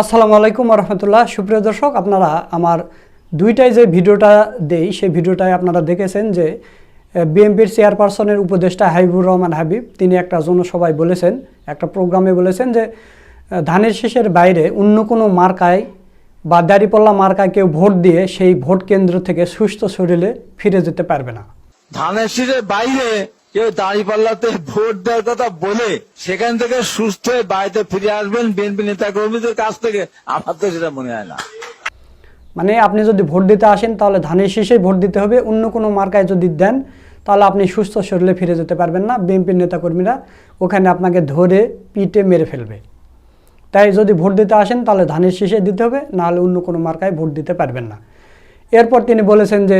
আসসালামু আলাইকুম রহমতুল্লাহ সুপ্রিয় দর্শক, আপনারা আমার দুইটাই যে ভিডিওটা দেই, সেই ভিডিওটায় আপনারা দেখেছেন যে বিএনপির চেয়ারপারসনের উপদেষ্টা হাবিবুর রহমান হাবিব, তিনি একটা জনসভায় বলেছেন, একটা প্রোগ্রামে বলেছেন যে ধানের শীষের বাইরে অন্য কোনো মার্কায় বা দাড়িপাল্লা মার্কায় কেউ ভোট দিয়ে সেই ভোট কেন্দ্র থেকে সুস্থ শরীরে ফিরে যেতে পারবে না। ধানের শীষের বাইরে কেউ দাঁড়িপাল্লাতে ভোট দেওয়ার কথা বলে সেখান থেকে সুস্থ হয়ে বাড়িতে ফিরে আসবেন বিএনপি নেতা কর্মীদের কাছ থেকে। আমার তো সেটা মনে হয় না। মানে আপনি যদি ভোট দিতে আসেন, তাহলে ধানের শীষেই ভোট দিতে হবে। অন্য কোনো মার্কায় যদি দেন, তাহলে আপনি সুস্থ শরীরে ফিরে যেতে পারবেন না। বিএনপির নেতাকর্মীরা ওখানে আপনাকে ধরে পিটে মেরে ফেলবে। তাই যদি ভোট দিতে আসেন, তাহলে ধানের শীষে দিতে হবে, নাহলে অন্য কোনো মার্কায় ভোট দিতে পারবেন না। এরপর তিনি বলেছেন যে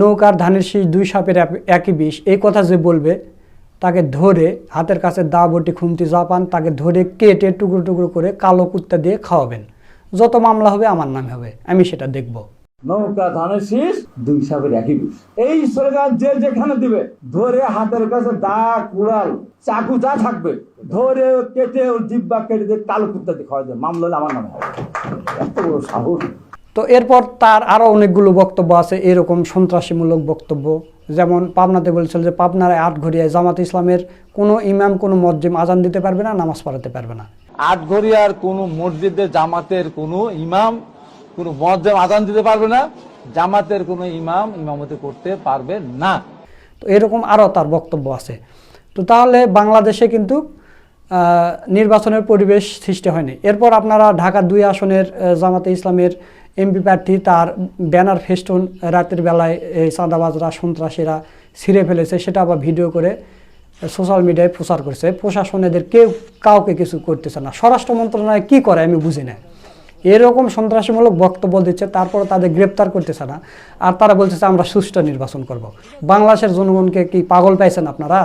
নৌকার ধানের শীষ দুই সাপের একই বিষ। এই কথা যে বলবে, তাকে ধরে হাতের কাছে দা বটি খুমতি যা পান তাকে ধরে কেটে টুকরো টুকরো করে কালো কুত্তা দিয়ে খাওয়াবেন। যত মামলা হবে, আমার নামে হবে। আমি সেটা দেখব। নৌকা ধানের শীষ দুই সাপের একই বিষ। এই স্লোগান যে যেখানে দিবে, ধরে হাতের কাছে দা, কুড়াল, চাকু যা থাকবে, ধরে কেটে ওর জিব্বা কেটে দিয়ে কালো কুত্তা দিয়ে খাওয়া মামলা হলে আমার নামে হবে। এত বড় সাহস। তো এরপর তার আরও অনেকগুলো বক্তব্য আছে এরকম সন্ত্রাসীমূলক বক্তব্য। যেমন পাবনাতে বলছিল যে পাবনার আটঘরিয়ায় জামাত ইসলামের কোনো ইমাম কোনো মসজিদ আজান দিতে পারবে না নামাজ পড়াতে পারবে না। আটঘরিয়ার কোনো মসজিদের জামাতের কোনো ইমাম কোনো মসজিদ আজান দিতে পারবে না জামাতের কোনো ইমাম ইমামতি করতে পারবে না। তো এরকম আরও তার বক্তব্য আছে। তো তাহলে বাংলাদেশে কিন্তু নির্বাচনের পরিবেশ সৃষ্টি হয়নি। এরপর আপনারা ঢাকা দুই আসনের জামাতে ইসলামের এমপি প্রার্থী তার ব্যানার ফেস্টুন রাতের বেলায় এই চাঁদাবাজরা, সন্ত্রাসীরা ছিঁড়ে ফেলেছে, সেটা আবার ভিডিও করে সোশ্যাল মিডিয়ায় প্রচার করছে। প্রশাসন এদের কেউ কাউকে কিছু করতেছে না। স্বরাষ্ট্র মন্ত্রণালয় কী করে আমি বুঝি না। এরকম সন্ত্রাসীমূলক বক্তব্য দিচ্ছে তারপর তাদের গ্রেপ্তার করতেছে না। আর তারা বলতেছে, আমরা সুষ্ঠু নির্বাচন করব। বাংলাদেশের জনগণকে কি পাগল পাইছেন আপনারা?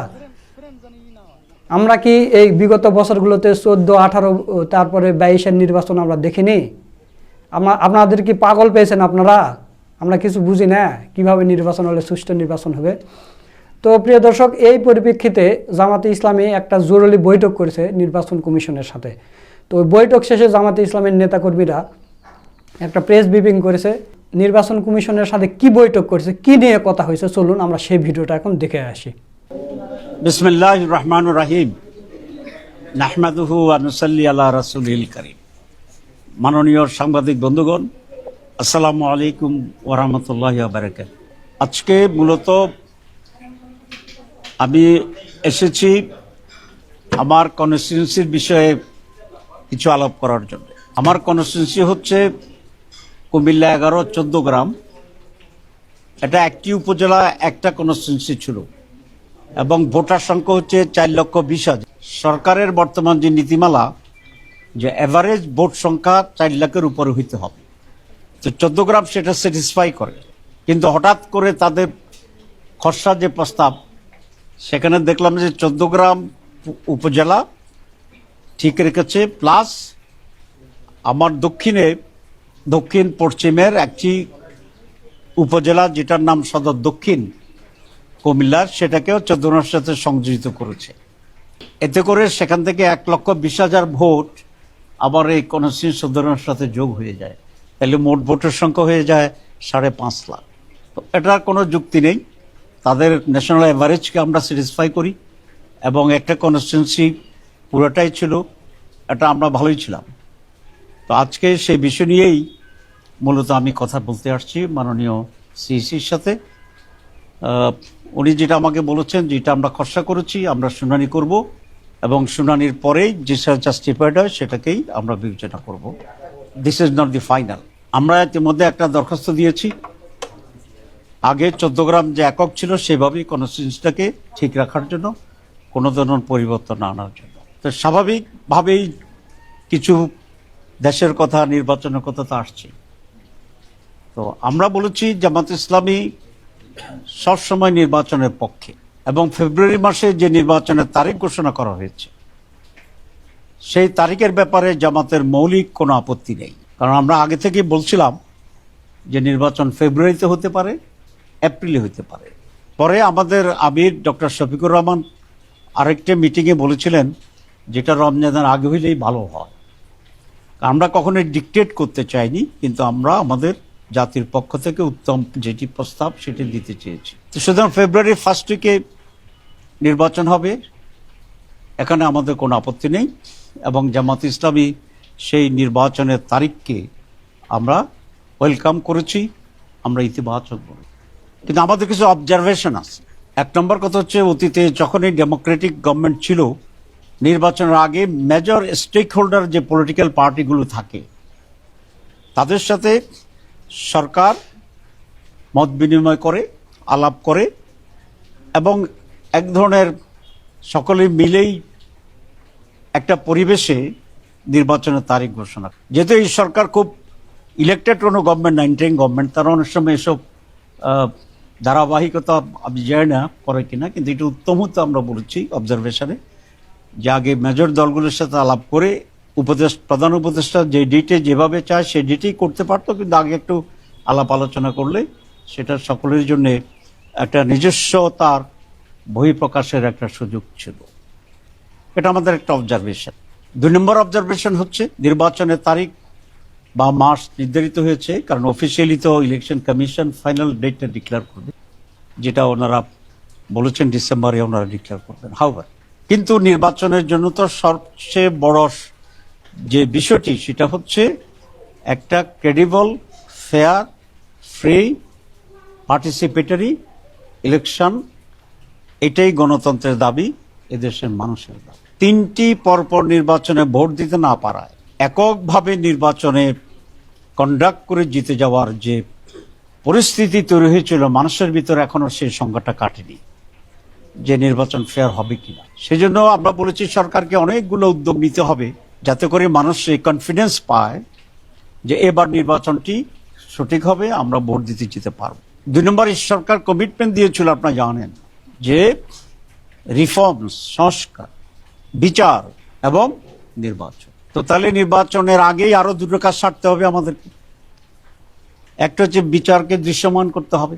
আমরা কি এই বিগত বছরগুলোতে চোদ্দ, আঠারো, তারপরে বাইশের নির্বাচন আমরা দেখিনি? আমরা আপনাদের কি পাগল পেয়েছেন আপনারা? আমরা কিছু বুঝি না কীভাবে নির্বাচন হলে সুষ্ঠু নির্বাচন হবে। তো প্রিয় দর্শক, এই পরিপ্রেক্ষিতে জামাতে ইসলামী একটা জরুরি বৈঠক করেছে নির্বাচন কমিশনের সাথে। তো বৈঠক শেষে জামাতে ইসলামের নেতাকর্মীরা একটা প্রেস ব্রিফিং করেছে, নির্বাচন কমিশনের সাথে কি বৈঠক করেছে, কি নিয়ে কথা হয়েছে, চলুন আমরা সেই ভিডিওটা এখন দেখে আসি। বিসমিল্লাহ রহমান রাহিম। নাহমাদুহু আনুসাল্লি আল্লাহ রাসুল করিম। মাননীয় সাংবাদিক বন্ধুগণ, আসসালামু আলাইকুম ওরহমতুল্লাহ বারাকাত আজকে মূলত আমি এসেছি আমার কনস্টিটিউন্সির বিষয়ে কিছু আলাপ করার জন্য। আমার কনস্টিটিউন্সি হচ্ছে কুমিল্লা এগারো, চোদ্দ গ্রাম। এটা একটি উপজেলা, একটা কনস্টিটিউন্সি ছিল। এবং ভোটার সংখ্যা হচ্ছে চার লক্ষ বিশ হাজার। সরকারের বর্তমান যে নীতিমালা যে অ্যাভারেজ ভোট সংখ্যা চার লাখের উপরে হইতে হবে। তো চোদ্দগ্রাম সেটা স্যাটিসফাই করে। কিন্তু হঠাৎ করে তাদের খসড়া যে প্রস্তাব, সেখানে দেখলাম যে চোদ্দগ্রাম উপজেলা ঠিক রেখেছে প্লাস আমার দক্ষিণে, দক্ষিণ, পশ্চিমের একটি উপজেলা যেটার নাম সদর দক্ষিণ, কুমিল্লার, সেটাকেও চোদ্দনার সাথে সংযোজিত করেছে। এতে করে সেখান থেকে এক লক্ষ বিশ হাজার ভোট আবার এই কনস্টিটিউন্ট চোদ্দনার সাথে যোগ হয়ে যায়। তাহলে মোট ভোটের সংখ্যা হয়ে যায় সাড়ে পাঁচ লাখ। তো এটার কোনো যুক্তি নেই। তাদের ন্যাশনাল অ্যাভারেজকে আমরা স্যাটিসফাই করি এবং একটা কনস্টিটিউন্সি পুরোটাই ছিল, এটা আমরা ভালোই ছিলাম। তো আজকে সেই বিষয় নিয়েই মূলত আমি কথা বলতে আসছি মাননীয় সিইসির সাথে। উনি যেটা আমাকে বলেছেন যেটা আমরা খরচা করেছি, আমরা শুনানি করব। এবং শুনানির পরেই যে জাস্টিফাইড হয়, সেটাকেই আমরা বিবেচনা করব। This is not the final আমরা ইতিমধ্যে একটা দরখাস্ত দিয়েছি। আগে চোদ্দ গ্রাম যে একক ছিল, সেভাবেই কোনো কনস্টিটিউন্সটাকে ঠিক রাখার জন্য, কোনো ধরনের পরিবর্তন আনার জন্য। তো স্বাভাবিকভাবেই কিছু দেশের কথা, নির্বাচনের কথা তো আসছে। তো আমরা বলেছি জামাত ইসলামী সবসময় নির্বাচনের পক্ষে। এবং ফেব্রুয়ারি মাসে যে নির্বাচনের তারিখ ঘোষণা করা হয়েছে, সেই তারিখের ব্যাপারে জামাতের মৌলিক কোনো আপত্তি নেই। কারণ আমরা আগে থেকেই বলছিলাম যে নির্বাচন ফেব্রুয়ারিতে হতে পারে, এপ্রিলে হতে পারে। পরে আমাদের আমির ডক্টর শফিকুর রহমান আরেকটি মিটিংয়ে বলেছিলেন যেটা রমজানের আগে হইলেই ভালো হয়। আমরা কখনোই ডিকটেট করতে চাইনি, কিন্তু আমরা আমাদের জাতির পক্ষ থেকে উত্তম যেটি প্রস্তাব সেটি দিতে চেয়েছি। তো সুতরাং ফেব্রুয়ারি ফার্স্ট উইকে নির্বাচন হবে। এখানে আমাদের কোনো আপত্তি নেই এবং জামাত ইসলামী সেই নির্বাচনের তারিখকে আমরা ওয়েলকাম করেছি আমরা ইতিবাচক বলি। কিন্তু আমাদের কিছু অবজারভেশন আছে। এক নম্বর কথা হচ্ছে অতীতে যখনই ডেমোক্রেটিক গভর্নমেন্ট ছিল নির্বাচনের আগে মেজর স্টেক হোল্ডার যে পলিটিক্যাল পার্টিগুলো থাকে তাদের সাথে সরকার মত বিনিময় করে, আলাপ করে এবং এক ধরনের সকলে মিলেই একটা পরিবেশে নির্বাচনের তারিখ ঘোষণা যেহেতু এই সরকার খুব ইলেকটেড কোনো গভর্নমেন্ট নাইনটিন গভর্নমেন্ট তারা অনেক সময় এসব ধারাবাহিকতা আমি জানি না করে কিনা, কিন্তু এটা উত্তম হতো আমরা বলেছি অবজারভেশনে যে আগে মেজর দলগুলোর সাথে আলাপ করে উপদেশ প্রধান উপদেষ্টা যে ডেটে যেভাবে চায় সেই ডেটেই করতে পারতো, কিন্তু আগে একটু আলাপ আলোচনা করলে সেটা সকলের জন্য একটা নিজস্ব তার বহিঃপ্রকাশের একটা সুযোগ ছিল। এটা আমাদের একটা অবজারভেশন দুই নম্বর অবজারভেশন হচ্ছে, নির্বাচনের তারিখ বা মাস নির্ধারিত হয়েছে, কারণ অফিসিয়ালি তো ইলেকশন কমিশন ফাইনাল ডেটটা ডিক্লেয়ার করবে, যেটা ওনারা বলেছেন ডিসেম্বরে ওনারা ডিক্লেয়ার করবেন। হাওয়ার কিন্তু নির্বাচনের জন্য তো সবচেয়ে বড় যে বিষয়টি, সেটা হচ্ছে একটা credible fair free participatory election এটাই গণতন্ত্রের দাবি, এদেশের মানুষের দাবি। তিনটি পরপর নির্বাচনে ভোট দিতে না পারায়, এককভাবে নির্বাচনে কন্ডাক্ট করে জিতে যাওয়ার যে পরিস্থিতি তৈরি হয়েছিল, মানুষের ভিতরে এখনও সেই সংখ্যাটা কাটেনি, যে নির্বাচন ফেয়ার হবে কিনা। সেজন্য আমরা বলেছি, সরকারকে অনেকগুলো উদ্যোগ নিতে হবে। যাতে করে মানুষ এই কনফিডেন্স পায় যে এবার নির্বাচনটি সঠিক হবে, আমরা ভোট দিতে যেতে পারব। দুই নম্বর সরকার কমিটমেন্ট দিয়েছিল, আপনারা জানেন, যে রিফর্মস সংস্কার, বিচার এবং নির্বাচন। তো তাহলে নির্বাচনের আগেই আরও দুটো কাজ সারতে হবে আমাদেরকে। একটা হচ্ছে বিচারকে দৃশ্যমান করতে হবে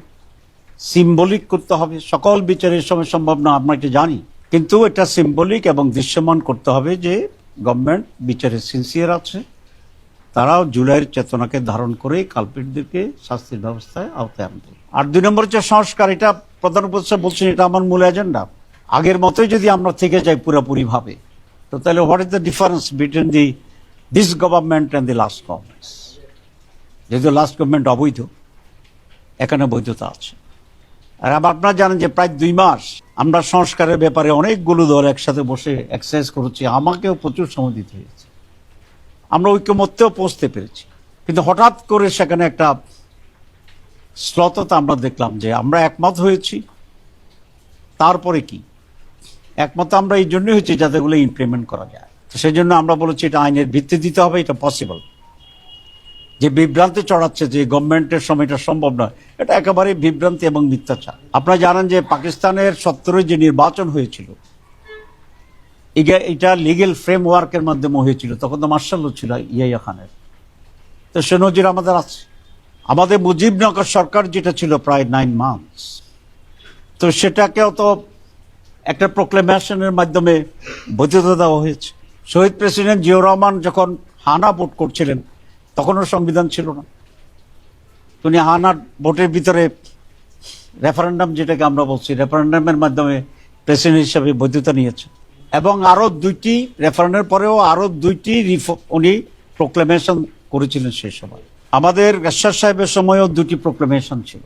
সিম্বলিক করতে হবে। সকল বিচারের সময় সম্ভব না, আমরা এটা জানি। কিন্তু এটা সিম্বলিক এবং দৃশ্যমান করতে হবে যে গভর্নমেন্ট বিচারে সিনসিয়ার আছে। তারাও জুলাইয়ের চেতনাকে ধারণ করে কালপিটদেরকে শাস্তির ব্যবস্থায় আওতায় আনবে আর দুই নম্বর হচ্ছে সংস্কার, এটা প্রধান উপদেষ্টা বলছেন, এটা আমার মূল এজেন্ডা আগের মতোই যদি আমরা থেকে যাই পুরোপুরি ভাবে তো তাহলে what is the difference between the this government and the last governments যেহেতু লাস্ট গভর্নমেন্ট অবৈধ, এখানে বৈধতা আছে। আর আপনারা জানেন যে প্রায় দুই মাস আমরা সংস্কারের ব্যাপারে অনেকগুলো দল একসাথে বসে এক্সারসাইজ করেছি। আমাকেও প্রচুর সময় দিতে হয়েছে। আমরা ঐক্যমত্যেও পৌঁছতে পেরেছি। কিন্তু হঠাৎ করে সেখানে একটা শ্লততা আমরা দেখলাম যে আমরা একমত হয়েছি। তারপরে কি? একমত আমরা এই জন্যই হয়েছি যাতে এগুলো ইমপ্লিমেন্ট করা যায়। তো সেই জন্য আমরা বলেছি এটা আইনের ভিত্তি দিতে হবে, এটা পসিবল যে বিভ্রান্তি চড়াচ্ছে যে গভর্নমেন্টের সময় এটা সম্ভব নয়, এটা একেবারে বিভ্রান্তি এবং মিথ্যাচার। আপনারা জানেন যে পাকিস্তানের সত্তরে যে নির্বাচন হয়েছিল এটা লিগেল ফ্রেমওয়ার্কের মাধ্যমে হয়েছিল, তখন তো মার্শাল ছিল ইয়াইয়া খানের। তো সে নজির আমাদের আছে। আমাদের মুজিবনগর সরকার যেটা ছিল প্রায় নাইন মান্থস তো সেটাকেও তো একটা প্রোক্লেমেশনের মাধ্যমে বৈধতা দেওয়া হয়েছে। শহীদ প্রেসিডেন্ট জিয়াউর রহমান যখন হানা ভোট করছিলেন তখনও সংবিধান ছিল না। উনি হানার ভোটের ভিতরে রেফারেন্ডাম যেটাকে আমরা বলছি, রেফারেন্ডামের মাধ্যমে প্রেসিডেন্ট হিসাবে বৈধতা নিয়েছে এবং আরও দুইটি রেফারেন্ডের পরেও আরও দুইটি উনি প্রোক্লেমেশন করেছিলেন সেই সময়। আমাদের এরশাদ সাহেবের সময়ও দুটি প্রোক্লেমেশন ছিল।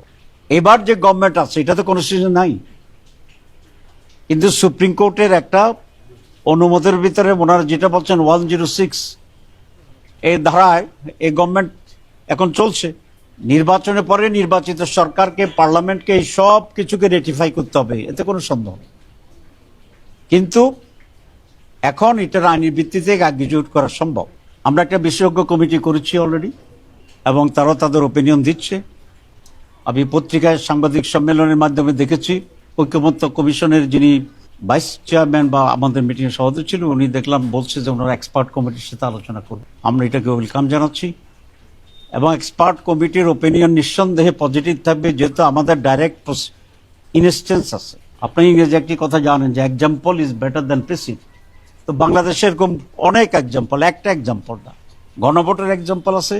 এবার যে গভর্নমেন্ট আছে, এটা তো কোনো সিজন নাই। কিন্তু সুপ্রিম কোর্টের একটা অনুমতির ভিতরে ওনারা যেটা বলছেন ওয়ান জিরো সিক্স এই ধারায় এই গভর্নমেন্ট এখন চলছে। নির্বাচনের পরে নির্বাচিত সরকারকে, পার্লামেন্টকে এই সব কিছুকে রেটিফাই করতে হবে, এতে কোনো সন্দেহ নেই। কিন্তু এখন এটার আইনের ভিত্তিতে এক্সিকিউট করা সম্ভব। আমরা একটা বিশেষজ্ঞ কমিটি করেছি অলরেডি এবং তারাও তাদের ওপিনিয়ন দিচ্ছে। আমি পত্রিকায় সাংবাদিক সম্মেলনের মাধ্যমে দেখেছি, ঐক্যমত্য কমিশনের যিনি ভাইস চেয়ারম্যান বা আমাদের মিটিংয়ের সভাপতি ছিল, উনি দেখলাম বলছে যে ওনারা এক্সপার্ট কমিটির সাথে আলোচনা করবে। আমরা এটাকে ওয়েলকাম জানাচ্ছি। এবং এক্সপার্ট কমিটির ওপিনিয়ন নিঃসন্দেহে পজিটিভ থাকবে, যেহেতু আমাদের ডাইরেক্ট ইনস্টেন্স আছে। আপনি ইংরেজি একটি কথা জানেন যে example is better than precept তো বাংলাদেশের এরকম অনেক এক্সাম্পল একটা এক্সাম্পল না। গণভোটের এক্সাম্পল আছে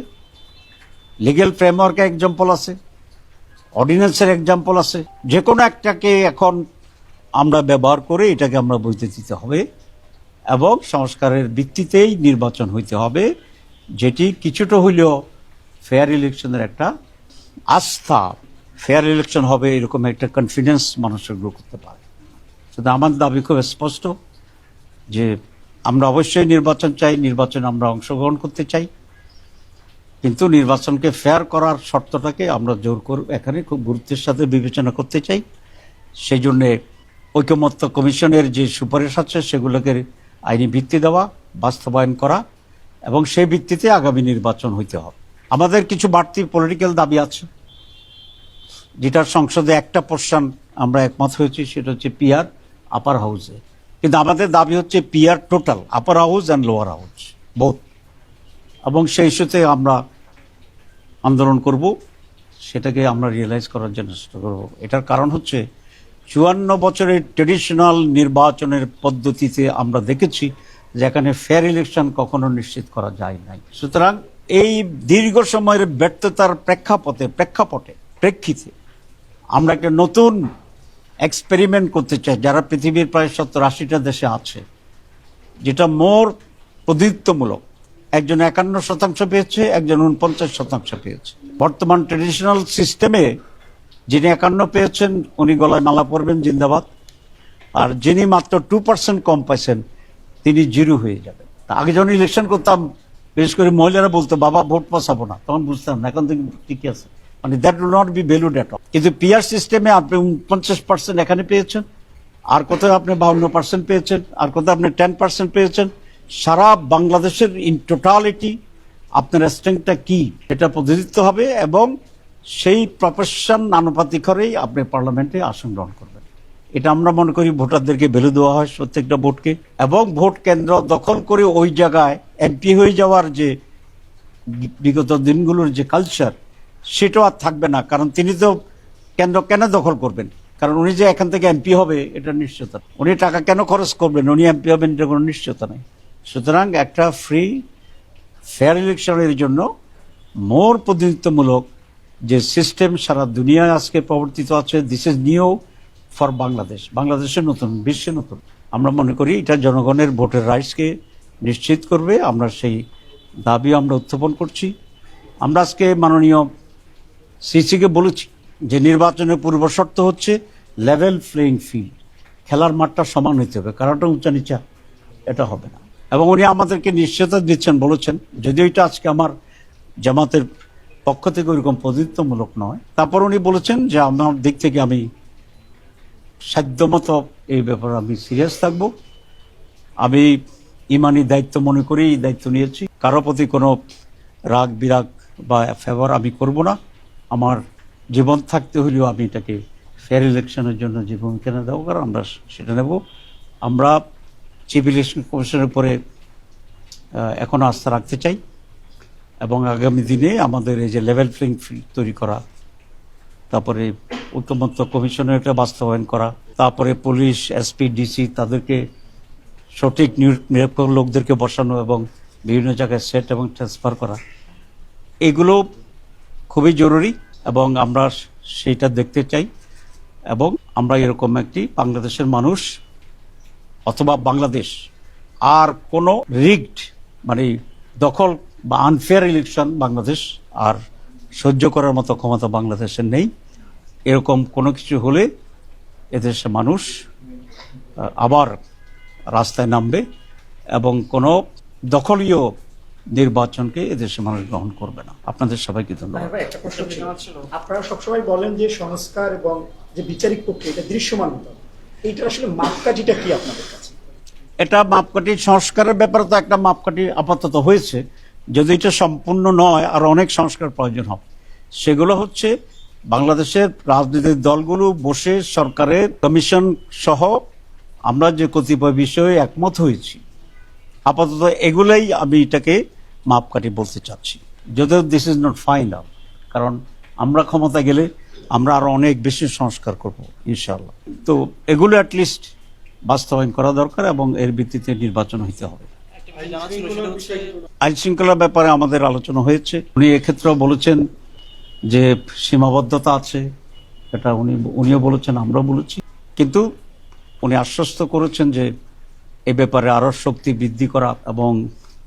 লিগেল ফ্রেমওয়ার্কের এক্সাম্পল আছে অর্ডিন্যান্সের এক্সাম্পল আছে। যে কোনো একটাকে এখন আমরা ব্যবহার করে এটাকে আমরা বুঝতে দিতে হবে এবং সংস্কারের ভিত্তিতেই নির্বাচন হইতে হবে, যেটি কিছুটা হইলেও ফেয়ার ইলেকশনের একটা আস্থা। ফেয়ার ইলেকশন হবে এরকম একটা কনফিডেন্স মানুষের গ্রো করতে পারে। শুধু আমার দাবি খুব স্পষ্ট যে আমরা অবশ্যই নির্বাচন চাই, নির্বাচনে আমরা অংশগ্রহণ করতে চাই। কিন্তু নির্বাচনকে ফেয়ার করার শর্তটাকে আমরা জোর করব এখানে খুব গুরুত্বের সাথে বিবেচনা করতে চাই। সেই জন্যে ঐকমত্য কমিশনের যে সুপারিশ আছে সেগুলোকে আইনি ভিত্তি দেওয়া, বাস্তবায়ন করা এবং সেই ভিত্তিতে আগামী নির্বাচন হইতে হবে। আমাদের কিছু বাড়তি পলিটিক্যাল দাবি আছে। যেটার সংসদে একটা পোর্শন আমরা একমত হয়েছি, সেটা হচ্ছে পিয়ার আপার হাউসে কিন্তু আমাদের দাবি হচ্ছে PR total upper house and lower house both এবং সেই ইস্যুতে আমরা আন্দোলন করব, সেটাকে আমরা রিয়েলাইজ করার জন্য চেষ্টা করব। এটার কারণ হচ্ছে চুয়ান্ন বছরের ট্রেডিশনাল নির্বাচনের পদ্ধতিতে আমরা দেখেছি যেখানে ফেয়ার ইলেকশন কখনো নিশ্চিত করা যায় নাই। সুতরাং এই দীর্ঘ সময়ের ব্যর্থতার প্রেক্ষাপটে প্রেক্ষাপটে, প্রেক্ষিতে আমরা একটা নতুন এক্সপেরিমেন্ট করতে চাই, যারা পৃথিবীর প্রায় সত্তর আশিটা দেশে আছে, যেটা মোর প্রতিনিধিত্বমূলক। একজন একান্ন শতাংশ পেয়েছে, একজন উনপঞ্চাশ শতাংশ পেয়েছে। বর্তমান ট্রেডিশনাল সিস্টেমে যিনি একান্ন পেয়েছেন, উনি গলায় মালা পরবেন, জিন্দাবাদ। আর যিনি মাত্র টু পার্সেন্ট কম পাইছেন, তিনি জিরো হয়ে যাবেন। আগে যখন ইলেকশন করতাম, বিশেষ করে মহিলারা বলতো, বাবা, ভোট পাসাবো না। তখন বুঝতাম না, এখন থেকে ঠিকই আছে। মানে that will not be valued date কিন্তু পিআর সিস্টেমে আপনি পঞ্চাশ পার্সেন্ট এখানে পেয়েছেন, আর কোথাও আপনি বাউন্ন পার্সেন্ট পেয়েছেন, আর কোথাও আপনি টেন পার্সেন্ট পেয়েছেন, সারা বাংলাদেশের ইন টোটালিটি আপনার স্ট্রেংথটা কি? এটা প্রতিনিধিত্ব হবে এবং সেই প্রফেশন আনুপাতিক করেই আপনি পার্লামেন্টে আসন গ্রহণ করবেন। এটা আমরা মনে করি ভোটারদেরকে ভ্যালু দেওয়া হয় প্রত্যেকটা ভোটকে। এবং ভোট কেন্দ্র দখল করে ওই জায়গায় এমপি হয়ে যাওয়ার যে বিগত দিনগুলোর যে কালচার সেটাও আর থাকবে না। কারণ তিনি তো কেন্দ্র কেন দখল করবেন? কারণ উনি যে এখান থেকে এমপি হবে, এটা নিশ্চয়তা উনি টাকা কেন খরচ করবেন? উনি এমপি হবেন, এটা কোনো নিশ্চয়তা নেই। সুতরাং একটা ফ্রি ফেয়ার ইলেকশনের জন্য মোর প্রতিনিধিত্বমূলক যে সিস্টেম সারা দুনিয়ায় আজকে প্রবর্তিত আছে this is new for Bangladesh বাংলাদেশের নতুন, বিশ্বে নতুন। আমরা মনে করি এটা জনগণের ভোটের রাইটসকে নিশ্চিত করবে, আমরা সেই দাবি আমরা উত্থাপন করছি। আমরা আজকে মাননীয় সিসিকে বলেছি যে নির্বাচনের পূর্ব শর্ত হচ্ছে লেভেল প্লেইং ফিল্ড খেলার মাঠটা সমান হইতে হবে কারোটা উঁচা নিচা এটা হবে না। এবং উনি আমাদেরকে নিশ্চয়তা দিচ্ছেন, বলেছেন, যদিও এটা আজকে আমার জামাতের পক্ষ থেকে ওইরকম প্রতিনিধিত্বমূলক নয়। তারপর উনি বলেছেন যে আমার দিক থেকে আমি সাধ্যমতো এই ব্যাপারে আমি সিরিয়াস থাকব। আমি ইমানি দায়িত্ব মনে করি দায়িত্ব নিয়েছি। কারও প্রতি কোনো রাগ, বিরাগ বা ফেভার আমি করব না। আমার জীবন থাকতে হলেও আমি এটাকে ফেয়ার ইলেকশনের জন্য যে ভূমিকা না দেবো কারণ আমরা সেটা নেব। আমরা চিফ ইলেকশন কমিশনের উপরে এখনও আস্থা রাখতে চাই। এবং আগামী দিনে আমাদের এই যে লেভেল প্লেইং ফিল্ড তৈরি করা, তারপরে ঐক্যমত্য কমিশনের একটা বাস্তবায়ন করা, তারপরে পুলিশ এসপি ডিসি তাদেরকে সঠিক নির- নিরপেক্ষ লোকদেরকে বসানো এবং বিভিন্ন জায়গায় সেট এবং ট্রান্সফার করা, এগুলো খুবই জরুরি এবং আমরা সেইটা দেখতে চাই এবং আমরা এরকম একটি বাংলাদেশের মানুষ অথবা বাংলাদেশ আর কোনো রিগড মানে দখল বা আনফেয়ার ইলেকশন বাংলাদেশ আর সহ্য করার মতো ক্ষমতা বাংলাদেশের নেই। এরকম কোনো কিছু হলে এদেশের মানুষ আবার রাস্তায় নামবে এবং কোনো দখলীয় নির্বাচনকে এদেশের মানুষ গ্রহণ করবে না। আপনাদের সবাইকে ধন্যবাদ। আপনারা সবসময় বলেন যে সংস্কার এবং যে বিচারিক প্রক্রিয়া এটা দৃশ্যমান এইটার আসলে মাপকাঠিটা কি আপনাদের কাছে? এটা মাপকাঠি সংস্কারের ব্যাপারে তো একটা মাপকাঠি আপাতত হয়েছে। যদি এটা সম্পূর্ণ নয়, আর অনেক সংস্কার প্রয়োজন হবে। সেগুলো হচ্ছে বাংলাদেশের রাজনৈতিক দলগুলো বসে সরকারের কমিশন সহ আমরা যে কতিপয় বিষয়ে একমত হয়েছি, আপাতত এগুলোই আমি এটাকে মাপকাঠি বলতে চাচ্ছি। যদিও দিস ইজ নট ফাইনাল কারণ আমরা ক্ষমতা গেলে আমরা আরও অনেক বেশি সংস্কার করব ইনশাল্লাহ তো এগুলো অ্যাটলিস্ট বাস্তবায়ন করা দরকার এবং এর ভিত্তিতে নির্বাচন হইতে হবে। আইন শৃঙ্খলার ব্যাপারে আমাদের আলোচনা হয়েছে। উনি এক্ষেত্রেও বলেছেন যে সীমাবদ্ধতা আছে। এটা উনি উনিও বলেছেন আমরাও বলেছি। কিন্তু উনি আশ্বস্ত করেছেন যে এ ব্যাপারে আরও শক্তি বৃদ্ধি করা এবং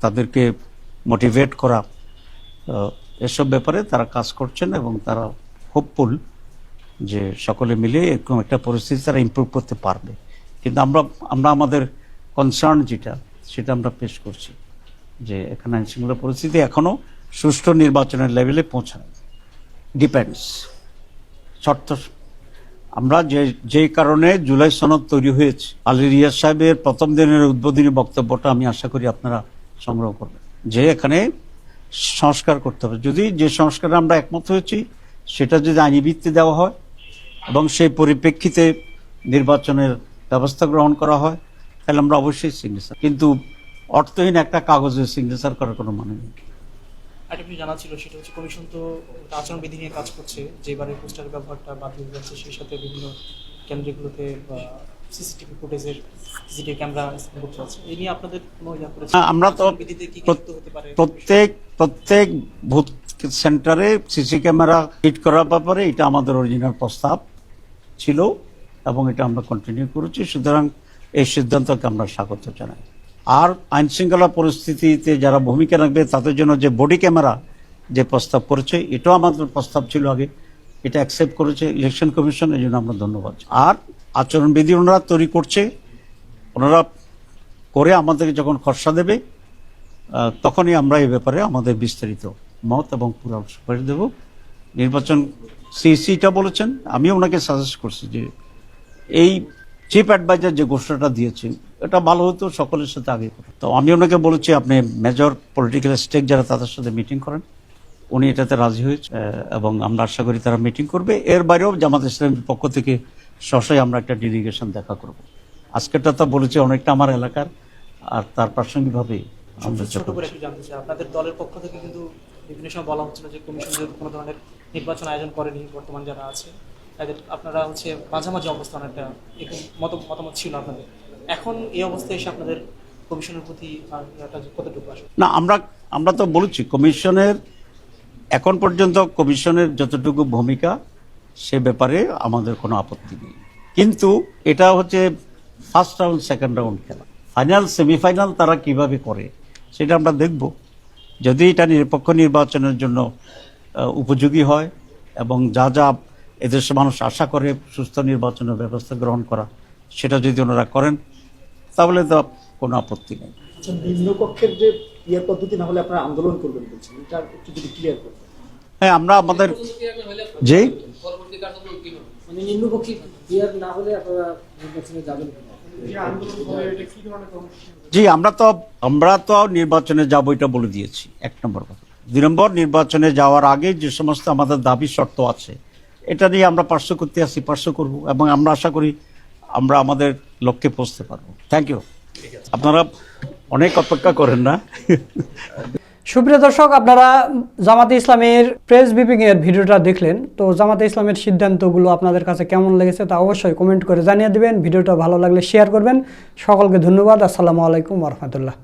তাদেরকে মোটিভেট করা এসব ব্যাপারে তারা কাজ করছেন এবং তারা হোপফুল যে সকলে মিলে এরকম একটা পরিস্থিতি তারা ইমপ্রুভ করতে পারবে। কিন্তু আমরা আমরা আমাদের কনসার্ন যেটা সেটা আমরা পেশ করছি যে এখানে আইন শৃঙ্খলা পরিস্থিতি এখনও সুষ্ঠু নির্বাচনের লেভেলে পৌঁছায় ডিপেন্ডস শর্ত আমরা যে যে কারণে জুলাই সনদ তৈরি হয়েছে, আলী রিয়াজ সাহেবের প্রথম দিনের উদ্বোধনী বক্তব্যটা আমি আশা করি আপনারা সংগ্রহ করবেন। যে এখানে সংস্কার করতে হবে। যদি যে সংস্কারে আমরা একমত হয়েছি, সেটা যদি আইনি ভিত্তি দেওয়া হয় এবং সেই পরিপ্রেক্ষিতে নির্বাচনের ব্যবস্থা গ্রহণ করা হয় তাহলে আমরা অবশ্যই সিগনেচার কিন্তু অর্থহীন একটা কাগজে সিগনেচার করার কোনো মানে নেই। একটা কিছু জানা ছিল সেটা হচ্ছে কমিশন তো আচরণবিধি নিয়ে কাজ করছে। যেবারে পোস্টারের ব্যবহারটা বাদ হয়ে যাচ্ছে সেই সাথে বিভিন্ন কেন্দ্রগুলোতে সিসিটিভি ফুটেজের সিসিটিভি ক্যামেরা করতে যাচ্ছে এই নিয়ে আপনাদের কোনো ইয়া করেছে? হ্যাঁ, আমরা তো বিধিতে কি কি হতে পারে? প্রত্যেক প্রত্যেক ভূত সেন্টারে সিসি ক্যামেরা ফিট করার ব্যাপারে এটা আমাদের অরিজিনাল প্রস্তাব ছিল এবং এটা আমরা কন্টিনিউ করেছি। সুতরাং এই সিদ্ধান্তকে আমরা স্বাগত জানাই। আর আইন শৃঙ্খলা পরিস্থিতিতে যারা ভূমিকা রাখবে, তাদের জন্য যে বডি ক্যামেরা যে প্রস্তাব করেছে, এটাও আমাদের প্রস্তাব ছিল আগে। এটা অ্যাকসেপ্ট করেছে ইলেকশন কমিশন এই জন্য আমরা ধন্যবাদ। আর আচরণবিধি ওনারা তৈরি করছে, ওনারা করে আমাদেরকে যখন খসড়া দেবে তখনই আমরা এই ব্যাপারে আমাদের বিস্তারিত মত এবং পুরো সুপারিশ দেব। নির্বাচন সিসিটা বলেছেন আমি ওনাকে সাজেস্ট করছি যে এই চিফ অ্যাডভাইজার যে ঘোষণাটা দিয়েছেন, এটা ভালো হতো সকলের সাথে আগে। তো আমি ওনাকে বলেছি, আপনি মেজর পলিটিক্যাল স্টেক যারা তাদের সাথে মিটিং করেন, উনি এটাতে রাজি হয়েছে এবং আমরা আশা করি তারা মিটিং করবে। এর বাইরেও জামাত ইসলামের পক্ষ থেকে সরাসরি আমরা একটা ডেলিগেশন দেখা করব। আজকেরটা তো বলেছি, অনেকটা আমার এলাকার, আর তার প্রাসঙ্গিকভাবে আমরা ছোট করে একটু জানতে চাই, আপনাদের দলের পক্ষ থেকে কিন্তু বিভিন্ন সময় বলা হচ্ছিল যে কমিশন কোনো ধরনের নির্বাচন আয়োজন করেনি, বর্তমান যারা আছে। তাদের আপনারা হচ্ছে মাঝামাঝি অবস্থান একটা মত মতামত ছিল আপনাদের। এখন এই অবস্থায় এসে আপনাদের কমিশনের প্রতি কতটুকু আসে না, আমরা আমরা তো বলেছি, কমিশনের এখন পর্যন্ত কমিশনের যতটুকু ভূমিকা, সে ব্যাপারে আমাদের কোনো আপত্তি নেই। কিন্তু এটা হচ্ছে ফার্স্ট রাউন্ড সেকেন্ড রাউন্ড খেলা। ফাইনাল সেমিফাইনাল তারা কীভাবে করে, সেটা আমরা দেখব। যদি এটা নিরপেক্ষ নির্বাচনের জন্য উপযোগী হয় এবং যা যা এদেশের মানুষ আশা করে সুস্থ নির্বাচনের ব্যবস্থা গ্রহণ করা সেটা যদি ওনারা করেন তাহলে তো কোনো আপত্তি নেই। আচ্ছা নিম্নকক্ষের যে পদ্ধতি না হলে আপনারা আন্দোলন করবেন বলছেন এটা একটু যদি ক্লিয়ার করবেন হ্যাঁ আমরা আমাদের যে মানে জি আমরা তো আমরা তো নির্বাচনে যাব এটা বলে দিয়েছি এক নম্বর কথা। দুই নম্বর নির্বাচনে যাওয়ার আগে যে সমস্ত আমাদের দাবি শর্ত আছে এটা নিয়ে আমরা পার্শ্ব করতে আসি, পার্শ্ব করব এবং আমরা আশা করি আমরা আমাদের লক্ষ্যে পৌঁছতে পারব। থ্যাংক ইউ আপনারা অনেক অপেক্ষা করেন না। সুপ্রিয় দর্শক, আপনারা জামাতে ইসলামের প্রেস এর ভিডিওটা দেখলেন। তো জামাতে ইসলামের সিদ্ধান্তগুলো আপনাদের কাছে কেমন লেগেছে তা অবশ্যই কমেন্ট করে জানিয়ে দিবেন। ভিডিওটা ভালো লাগলে শেয়ার করবেন। সকলকে ধন্যবাদ। আসসালামু আলাইকুম রহমতুল্লাহ।